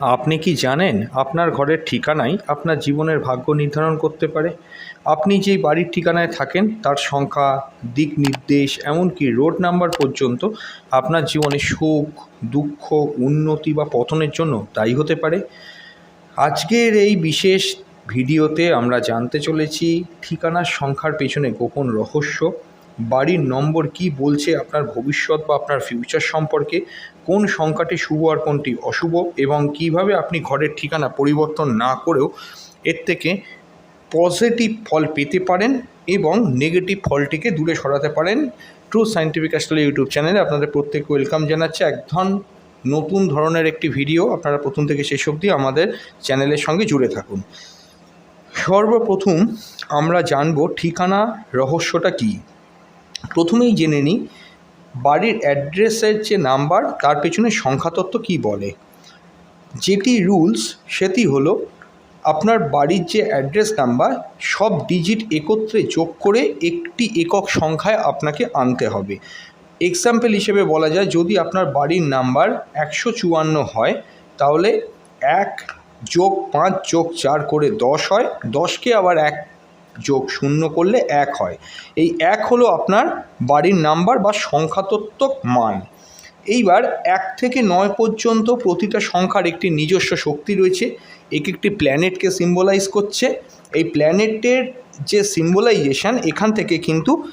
আপনি কি জানেন আপনার ঘরের ঠিকানাই আপনার জীবনের ভাগ্য নির্ধারণ করতে পারে? আপনি যেই বাড়ির ঠিকানায় থাকেন, তার সংখ্যা, দিক নির্দেশ, এমনকি রোড নাম্বার পর্যন্ত আপনার জীবনে সুখ, দুঃখ, উন্নতি বা পতনের জন্য দায়ী হতে পারে। আজকের এই বিশেষ ভিডিওতে আমরা জানতে চলেছি ঠিকানার সংখ্যার পেছনে গোপন রহস্য। বাড়ির নম্বর কি বলছে আপনার ভবিষ্যৎ বা আপনার ফিউচার সম্পর্কে? কোন সংখ্যাটি শুভ আর কোনটি অশুভ? এবং কীভাবে আপনি ঘরের ঠিকানা পরিবর্তন না করেও এর থেকে পজিটিভ ফল পেতে পারেন এবং নেগেটিভ ফলটিকে দূরে সরাতে পারেন? ট্রু সায়েন্টিফিক অ্যাস্ট্রোলজি ইউটিউব চ্যানেলে আপনাদের প্রত্যেককে ওয়েলকাম জানাচ্ছে। একদম নতুন ধরনের একটি ভিডিও আপনারা প্রথম থেকে শেষ অবধি আমাদের চ্যানেলের সঙ্গে জুড়ে থাকুন। সর্বপ্রথম আমরা জানব ঠিকানা, রহস্যটা কী? প্রথমেই জেনে নিই, বাড়ির অ্যাড্রেসের যে নাম্বার, তার পেছনে সংখ্যাতত্ত্ব কী বলে? যেটি রুলস, সেটি হলো আপনার বাড়ির যে অ্যাড্রেস নাম্বার, সব ডিজিট একত্রে যোগ করে একটি একক সংখ্যায় আপনাকে আনতে হবে। এক্সাম্পল হিসেবে বলা যায়, যদি আপনার বাড়ির নাম্বার একশো চুয়ান্ন হয়, তাহলে এক যোগ পাঁচ যোগ চার করে দশ হয়, দশকে আবার এক যোগ শূন্য করলে এক হয়। এই এক হলো আপনার বাড়ির নাম্বার বা সংখ্যাতত্ত্বক মান। এইবার এক থেকে নয় পর্যন্ত প্রতিটা সংখ্যার একটি নিজস্ব শক্তি রয়েছে। এক একটি প্ল্যানেটকে সিম্বলাইজ করছে। এই প্ল্যানেটের যে সিম্বলাইজেশন, এখান থেকে কিন্তু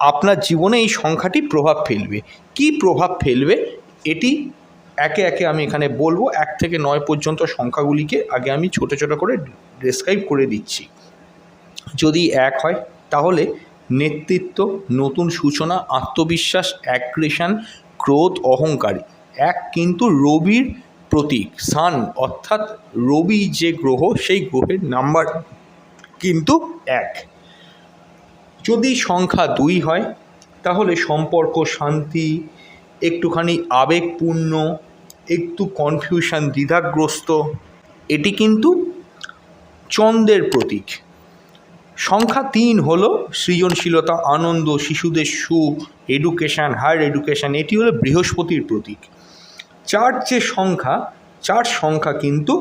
আপনার জীবনে এই সংখ্যাটি প্রভাব ফেলবে। কি প্রভাব ফেলবে? এটি একে একে আমি এখানে বলব। এক থেকে নয় পর্যন্ত সংখ্যাগুলিকে আগে আমি ছোটো ছোটো করে ডেসক্রাইব করে দিচ্ছি। যদি এক হয়, তাহলে নেতৃত্ব, নতুন সূচনা, আত্মবিশ্বাস অ্যাগ্রেশন ক্রোধ, অহংকার। এক কিন্তু রবির প্রতীক সান অর্থাৎ রবি যে গ্রহ, সেই গ্রহের নাম্বার কিন্তু এক। যদি সংখ্যা দুই হয়, তাহলে সম্পর্ক শান্তি, একটুখানি আবেগপূর্ণ, একটু কনফিউশন দ্বিধাগ্রস্ত, এটি কিন্তু চন্দ্রের প্রতীক। সংখ্যা তিন হলো সৃজনশীলতা, আনন্দ, শিশুদের সুখ এডুকেশান হায়ার এডুকেশান এটি হলো বৃহস্পতির প্রতীক। চার যে সংখ্যা, চার সংখ্যা কিন্তু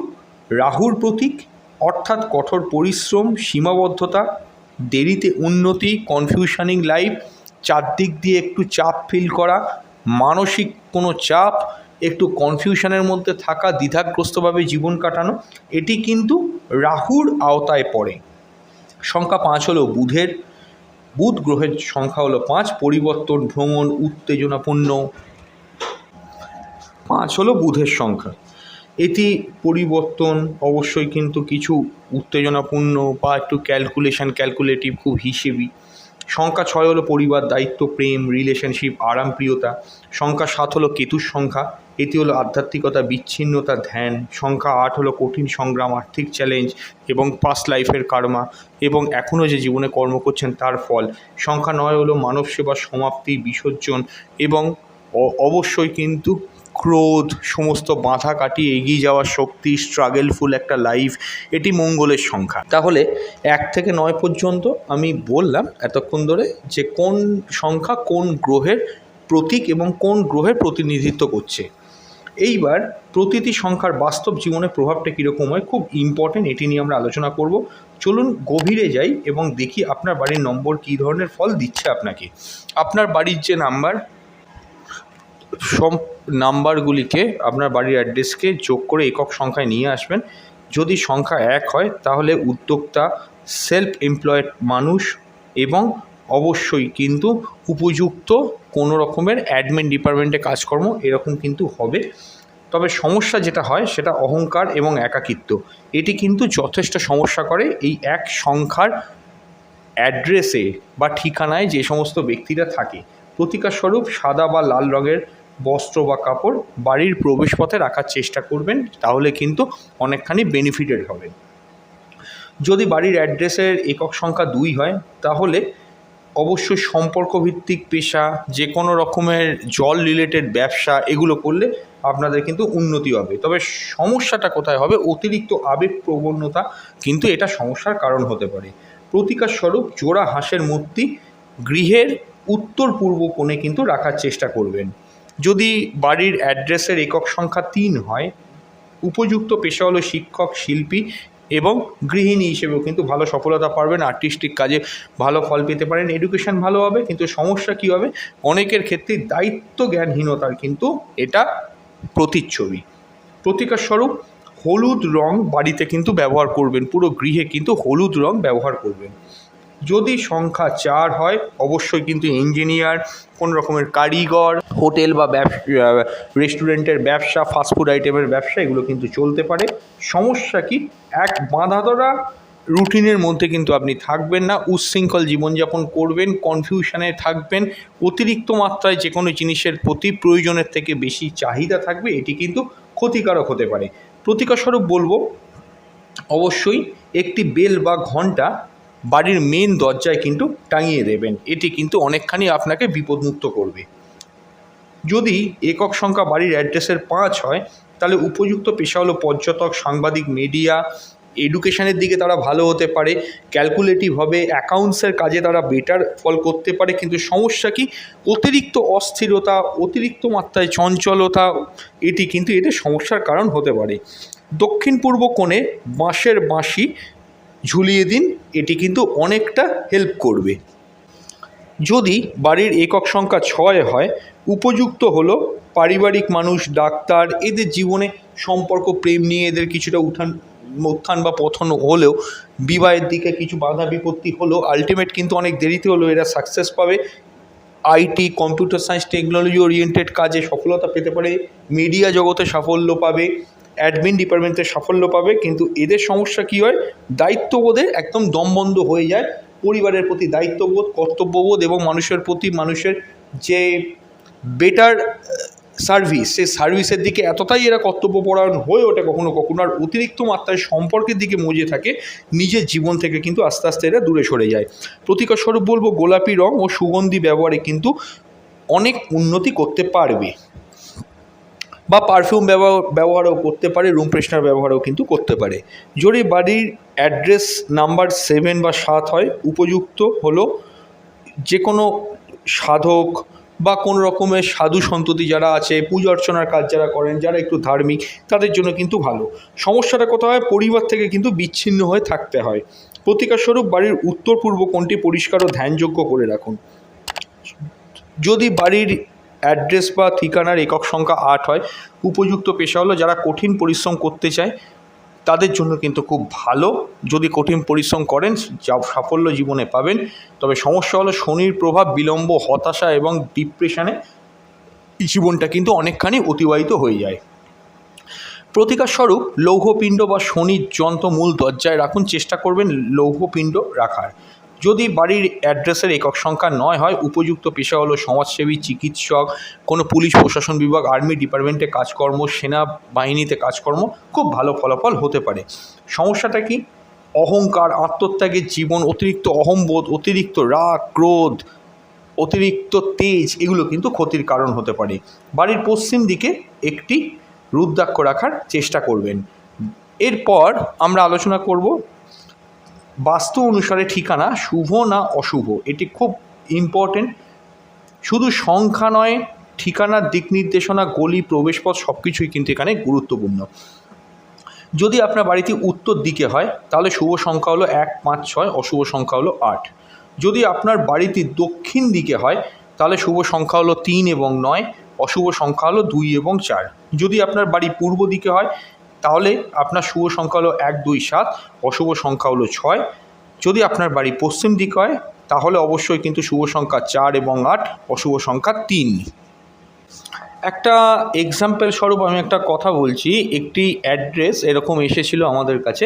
রাহুর প্রতীক, অর্থাৎ কঠোর পরিশ্রম, সীমাবদ্ধতা, দেরিতে উন্নতি কনফিউশনিং লাইফ চারদিক দিয়ে একটু চাপ ফিল করা, মানসিক কোনো চাপ, একটু কনফিউশনের মধ্যে থাকা, দ্বিধাগ্রস্তভাবে জীবন কাটানো, এটি কিন্তু রাহুর আওতায় পড়ে। সংখ্যা পাঁচ হলো বুধের। বুধ গ্রহের সংখ্যা হলো পাঁচ, পরিবর্তন, ভ্রমণ, উত্তেজনাপূর্ণ। পাঁচ হলো বুধের সংখ্যা। এটি পরিবর্তন অবশ্যই কিন্তু কিছু উত্তেজনাপূর্ণ বা একটু ক্যালকুলেশান ক্যালকুলেটিভ খুব হিসেবি। সংখ্যা ছয় হলো পরিবার, দায়িত্ব, প্রেম রিলেশনশিপ আরামপ্রিয়তা। সংখ্যা সাত হলো কেতুর সংখ্যা, এটি হলো আধ্যাত্মিকতা, বিচ্ছিন্নতা, ধ্যান। সংখ্যা আট হলো কঠিন সংগ্রাম, আর্থিক চ্যালেঞ্জ এবং পাস্ট লাইফের কার্মা এবং এখনও যে জীবনে কর্ম করছেন তার ফল। সংখ্যা নয় হলো মানব সেবার সমাপ্তি, বিসর্জন এবং অবশ্যই কিন্তু ক্রোধ, সমস্ত বাধা কাটিয়ে এগিয়ে যাওয়ার শক্তি স্ট্রাগেলফুল একটা লাইফ এটি মঙ্গলের সংখ্যা। তাহলে এক থেকে নয় পর্যন্ত আমি বললাম এতক্ষণ ধরে যে কোন সংখ্যা কোন গ্রহের প্রতীক এবং কোন গ্রহের প্রতিনিধিত্ব করছে। এইবার প্রতিটি সংখ্যার বাস্তব জীবনে প্রভাবটা কীরকম হয় খুব ইম্পর্টেন্ট এটি নিয়ে আমরা আলোচনা করব। চলুন গভীরে যাই এবং দেখি আপনার বাড়ির নম্বর কী ধরনের ফল দিচ্ছে আপনাকে। আপনার বাড়ির যে নাম্বার সব নাম্বারগুলিকে আপনার বাড়ির অ্যাড্রেসকে যোগ করে একক সংখ্যায় নিয়ে আসবেন। যদি সংখ্যা এক হয়, তাহলে উদ্যোক্তা সেলফ এমপ্লয়েড মানুষ এবং অবশ্যই কিন্তু উপযুক্ত কোনো রকমের অ্যাডমিন ডিপার্টমেন্টে কাজকর্ম এরকম কিন্তু হবে। তবে সমস্যা যেটা হয়, সেটা অহংকার এবং একাকিত্ব। এটি কিন্তু যথেষ্ট সমস্যা করে। এই এক সংখ্যার অ্যাড্রেসে বা ঠিকানায় যে সমস্ত ব্যক্তিরা থাকে প্রতিকারস্বরূপ সাদা বা লাল রঙের বস্ত্র বা কাপড় বাড়ির প্রবেশপথে রাখার চেষ্টা করবেন, তাহলে কিন্তু অনেকখানি বেনিফিটেড হবে যদি বাড়ির অ্যাড্রেসের একক সংখ্যা দুই হয়, তাহলে অবশ্যই সম্পর্কভিত্তিক পেশা যে কোনো রকমের জল রিলেটেড ব্যবসা, এগুলো করলে আপনাদের কিন্তু উন্নতি হবে। তবে সমস্যাটা কোথায় হবে? অতিরিক্ত আবেগ প্রবণতা কিন্তু এটা সমস্যার কারণ হতে পারে। প্রতিকার স্বরূপ জোড়া হাঁসের মূর্তি গৃহের উত্তর পূর্ব কোণে কিন্তু রাখার চেষ্টা করবেন। যদি বাড়ির অ্যাড্রেসের একক সংখ্যা তিন হয়, উপযুক্ত পেশা হলো শিক্ষক, শিল্পী এবং গৃহিণী হিসেবেও কিন্তু ভালো সফলতা পারবেন, আর্টিস্টিক কাজে ভালো ফল পেতে পারেন, এডুকেশন ভালো হবে, কিন্তু সমস্যা কী হবে? অনেকের ক্ষেত্রে দায়িত্ব জ্ঞানহীনতার কিন্তু এটা প্রতিচ্ছবি। প্রতিকার স্বরূপ, হলুদ রং বাড়িতে কিন্তু ব্যবহার করবেন, পুরো গৃহে কিন্তু হলুদ রং ব্যবহার করবেন। যদি সংখ্যা চার হয়, অবশ্যই কিন্তু ইঞ্জিনিয়ার কোন রকমের কারিগর, হোটেল বা রেস্টুরেন্টের ব্যবসা ফাস্টফুড আইটেমের ব্যবসা, এগুলো কিন্তু চলতে পারে। সমস্যা কি? এক, বাঁধা ধরা রুটিনের মধ্যে কিন্তু আপনি থাকবেন না, উচ্ছৃঙ্খল জীবনযাপন করবেন কনফিউশনে থাকবেন, অতিরিক্ত মাত্রায় যে কোনো জিনিসের প্রতি প্রয়োজনের থেকে বেশি চাহিদা থাকবে, এটি কিন্তু ক্ষতিকারক হতে পারে। প্রতিকারস্বরূপ বলব, অবশ্যই একটি বেল বা ঘণ্টা বাড়ির মেন দরজায় কিন্তু টাঙিয়ে দেবেন। এটি কিন্তু অনেকখানি আপনাকে বিপদমুক্ত করবে। যদি একক সংখ্যা বাড়ির অ্যাড্রেসের পাঁচ হয়, তাহলে উপযুক্ত পেশা হলো পর্যটক, সাংবাদিক মিডিয়া এডুকেশনের দিকে তারা ভালো হতে পারে। ক্যালকুলেটিভ হবে অ্যাকাউন্টসের কাজে তারা বেটার ফল করতে পারে। কিন্তু সমস্যা কি? অতিরিক্ত অস্থিরতা, অতিরিক্ত মাত্রায় চঞ্চলতা, এটি কিন্তু এতে সমস্যার কারণ হতে পারে। দক্ষিণ পূর্ব কোণে বাঁশের বাঁশি ঝুলিয়ে দিন, এটি কিন্তু অনেকটা হেল্প করবে। যদি বাড়ির একক সংখ্যা ছয় হয়, উপযুক্ত হলো পারিবারিক মানুষ, ডাক্তার, এদের জীবনে সম্পর্ক, প্রেম নিয়ে এদের কিছুটা উত্থান উত্থান বা পথন হলেও বিবাহের দিকে কিছু বাধা বিপত্তি হলো আলটিমেট কিন্তু অনেক দেরিতে হলো, এরা সাকসেস পাবে। IT computer science technology oriented কাজে সফলতা পেতে পারে মিডিয়া জগতে সাফল্য পাবে। অ্যাডমিন ডিপার্টমেন্টে সাফল্য পাবে, কিন্তু এদের সমস্যা কী হয়? দায়িত্ববোধে একদম দমবন্ধ হয়ে যায়। পরিবারের প্রতি দায়িত্ববোধ, কর্তব্যবোধ এবং মানুষের প্রতি মানুষের যে বেটার সার্ভিস সেই সার্ভিসের দিকে এতটাই এরা কর্তব্যপরায়ণ হয়ে ওঠে কখনো কখনো, আর অতিরিক্ত মাত্রায় সম্পর্কের দিকে মজে থাকে, নিজের জীবন থেকে কিন্তু আস্তে আস্তে এরা দূরে সরে যায়। প্রতিকার স্বরূপ বলব, গোলাপি রং ও সুগন্ধি ব্যবহারে কিন্তু অনেক উন্নতি করতে পারবে। বা পারফিউম ব্যবহার, ব্যবহারও করতে পারে রুম ফ্রেশনার ব্যবহারও কিন্তু করতে পারে। যদি বাড়ির অ্যাড্রেস নাম্বার সেভেন বা সাত হয়, উপযুক্ত হলো যে কোনো সাধক বা কোনো রকমের সাধু সন্ততি যারা আছে, পুজো অর্চনার কাজ যারা করেন, যারা একটু ধার্মিক, তাদের জন্য কিন্তু ভালো। সমস্যাটা কোথাও হয়? পরিবার থেকে কিন্তু বিচ্ছিন্ন হয়ে থাকতে হয়। প্রতিকারস্বরূপ বাড়ির উত্তর পূর্ব কোণটি পরিষ্কার ও ধ্যানযোগ্য করে রাখুন। যদি বাড়ির অ্যাড্রেস বা ঠিকানার একক সংখ্যা আট হয়। উপযুক্ত পেশা হলো যারা কঠিন পরিশ্রম করতে চায়, তাদের জন্য কিন্তু খুব ভালো। যদি কঠিন পরিশ্রম করেন, যা সাফল্য জীবনে পাবেন। তবে সমস্যা হলো শনির প্রভাব, বিলম্ব, হতাশা এবং ডিপ্রেশনে জীবনটা কিন্তু অনেকখানি অতিবাহিত হয়ে যায়। প্রতিকার স্বরূপ লৌহপিণ্ড বা শনির যন্ত্র মূল দরজায় রাখুন। চেষ্টা করবেন লৌহপিণ্ড রাখার। যদি বাড়ির অ্যাড্রেসের একক সংখ্যা নয় হয়, উপযুক্ত পেশা হলো সমাজসেবী, চিকিৎসক, কোনো পুলিশ, প্রশাসন বিভাগ, আর্মি ডিপার্টমেন্টে কাজকর্ম সেনা বাহিনীতে কাজকর্ম, খুব ভালো ফলাফল হতে পারে। সমস্যাটা কি? অহংকার, আত্মত্যাগের জীবন, অতিরিক্ত অহম্বোধ, অতিরিক্ত রাগ, ক্রোধ, অতিরিক্ত তেজ, এগুলো কিন্তু ক্ষতির কারণ হতে পারে। বাড়ির পশ্চিম দিকে একটি রুদ্রাক্ষ রাখার চেষ্টা করবেন। এরপর আমরা আলোচনা করব বাস্তু অনুসারে ঠিকানা শুভ না অশুভ? এটি খুব ইম্পর্টেন্ট শুধু সংখ্যা নয়, ঠিকানার দিক নির্দেশনা, গলি, প্রবেশপথ সব কিছুই কিন্তু এখানে গুরুত্বপূর্ণ। যদি আপনার বাড়িটি উত্তর দিকে হয়, তাহলে শুভ সংখ্যা হলো এক, পাঁচ, ছয়, অশুভ সংখ্যা হলো আট। যদি আপনার বাড়িটি দক্ষিণ দিকে হয়, তাহলে শুভ সংখ্যা হলো তিন এবং নয়, অশুভ সংখ্যা হলো দুই এবং চার। যদি আপনার বাড়ি পূর্ব দিকে হয় তাহলে আপনার শুভ সংখ্যা হলো এক, দুই, সাত, অশুভ সংখ্যা হলো ছয়। যদি আপনার বাড়ি পশ্চিম দিক হয়, তাহলে অবশ্যই কিন্তু শুভ সংখ্যা চার এবং আট, অশুভ সংখ্যা তিন। একটা এক্সাম্পল স্বরূপ আমি একটা কথা বলছি, একটি অ্যাড্রেস এরকম এসেছিল আমাদের কাছে,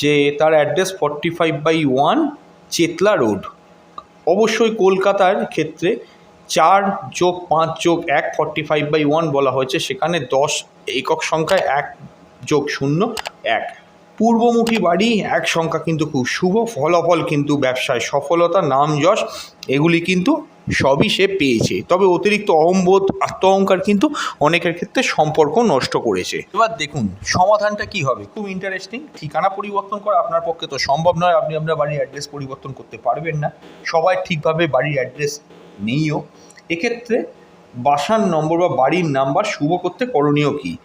যে তার address forty five by one Chetla road অবশ্যই কলকাতার ক্ষেত্রে চার যোগ পাঁচ যোগ এক ফর্টি ফাইভ বাই ওয়ান বলা হয়েছে, সেখানে দশ একক সংখ্যায় এক যোগ শূন্য, এক। পূর্বমুখী বাড়ি, এক সংখ্যা কিন্তু খুব শুভ, ফলাফল কিন্তু ব্যবসায় সফলতা, নাম যশ, এগুলি কিন্তু সবই সে পেয়েছে। তবে অতিরিক্ত অহম্বোধ আত্ম অহংকার কিন্তু অনেকের ক্ষেত্রে সম্পর্ক নষ্ট করেছে। এবার দেখুন, সমাধানটা কি হবে? খুব ইন্টারেস্টিং ঠিকানা পরিবর্তন করা আপনার পক্ষে তো সম্ভব নয়। আপনি আপনার বাড়ির অ্যাড্রেস পরিবর্তন করতে পারবেন না। সবাই ঠিকভাবে বাড়ির অ্যাড্রেস নেইও। এক্ষেত্রে বাসার নম্বর বা বাড়ির নাম্বার শুভ করতে করণীয় কী?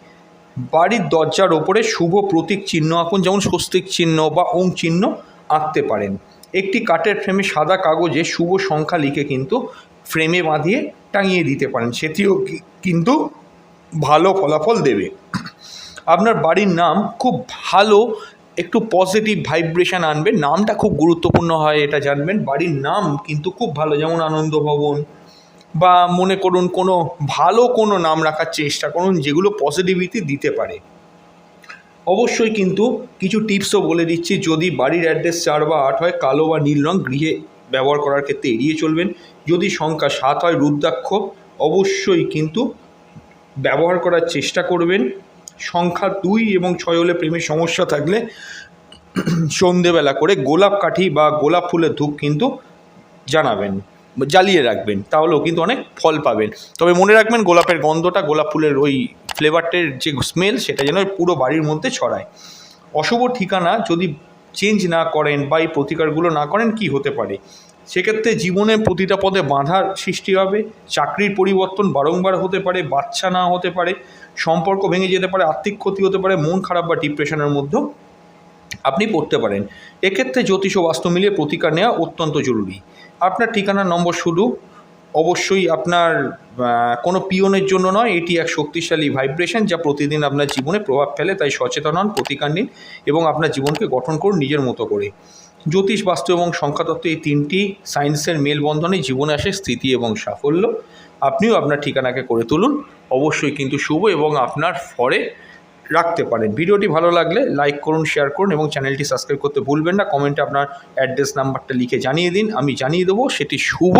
বাড়ির দরজার ওপরে শুভ প্রতীক চিহ্ন আঁকুন, যেমন স্বস্তিক চিহ্ন বা ওং চিহ্ন আঁকতে পারেন। একটি কাঠের ফ্রেমে সাদা কাগজে শুভ সংখ্যা লিখে কিন্তু ফ্রেমে বাঁধিয়ে টাঙিয়ে দিতে পারেন। সেটিও কিন্তু ভালো ফলাফল দেবে। আপনার বাড়ির নাম খুব ভালো, একটু পজিটিভ ভাইব্রেশন আনবে। নামটা খুব গুরুত্বপূর্ণ হয়, এটা জানবেন। বাড়ির নাম কিন্তু খুব ভালো, যেমন আনন্দ ভবন বা মনে করুন কোনো ভালো কোনো নাম রাখার চেষ্টা করুন যেগুলো পজিটিভিটি দিতে পারে। অবশ্যই কিন্তু কিছু টিপসও বলে দিচ্ছি। যদি বাড়ির অ্যাড্রেস চার বা আট হয়, কালো বা নীল রং গৃহে ব্যবহার করার ক্ষেত্রে এড়িয়ে চলবেন। যদি সংখ্যা সাত হয়, রুদ্রাক্ষ, অবশ্যই কিন্তু ব্যবহার করার চেষ্টা করবেন। সংখ্যা দুই এবং ছয় হলে প্রেমের সমস্যা থাকলে সন্ধেবেলা করে গোলাপ কাঠি বা গোলাপ ফুলের ধূপ কিন্তু জানাবেন। জ্বালিয়ে রাখবেন, তাহলেও কিন্তু অনেক ফল পাবেন। তবে মনে রাখবেন গোলাপের গন্ধটা, গোলাপ ফুলের ওই ফ্লেভারটের যে স্মেল সেটা যেন পুরো বাড়ির মধ্যে ছড়ায়। অশুভ ঠিকানা, যদি চেঞ্জ না করেন বা এই প্রতিকারগুলো না করেন, কি হতে পারে? সেক্ষেত্রে জীবনে প্রতিটা পদে বাধার সৃষ্টি হবে, চাকরির পরিবর্তন বারংবার হতে পারে, বাচ্চা না হতে পারে, সম্পর্ক ভেঙে যেতে পারে, আর্থিক ক্ষতি হতে পারে, মন খারাপ বা ডিপ্রেশনের মধ্যেও আপনি পড়তে পারেন। এক্ষেত্রে জ্যোতিষ ও বাস্তু মিলিয়ে প্রতিকার নেওয়া অত্যন্ত জরুরি। আপনার ঠিকানার নম্বর শুধু। অবশ্যই আপনার কোনো পিয়নের জন্য নয়, এটি এক শক্তিশালী ভাইব্রেশন যা প্রতিদিন আপনার জীবনে প্রভাব ফেলে, তাই সচেতন হন, প্রতিকার নিন এবং আপনার জীবনকে গঠন করুন নিজের মতো করে। জ্যোতিষ, বাস্তু এবং সংখ্যাতত্ত্ব এই তিনটি সায়েন্সের মেলবন্ধনে জীবনে আসে স্থিতি এবং সাফল্য। আপনিও আপনার ঠিকানাকে করে তুলুন। অবশ্যই কিন্তু শুভ এবং আপনার ফরে রাখতে পারেন। ভিডিওটি ভালো লাগলে লাইক করুন শেয়ার করুন এবং চ্যানেলটি সাবস্ক্রাইব করতে ভুলবেন না। কমেন্টে আপনার অ্যাড্রেস নাম্বারটা লিখে জানিয়ে দিন। আমি জানিয়ে দেবো সেটি শুভ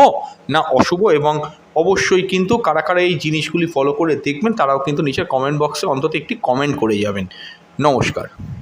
না অশুভ এবং অবশ্যই কিন্তু কারা কারা এই জিনিসগুলি ফলো করে দেখবেন, তারাও কিন্তু নিচের কমেন্ট বক্সে অন্তত একটি কমেন্ট করে যাবেন। নমস্কার।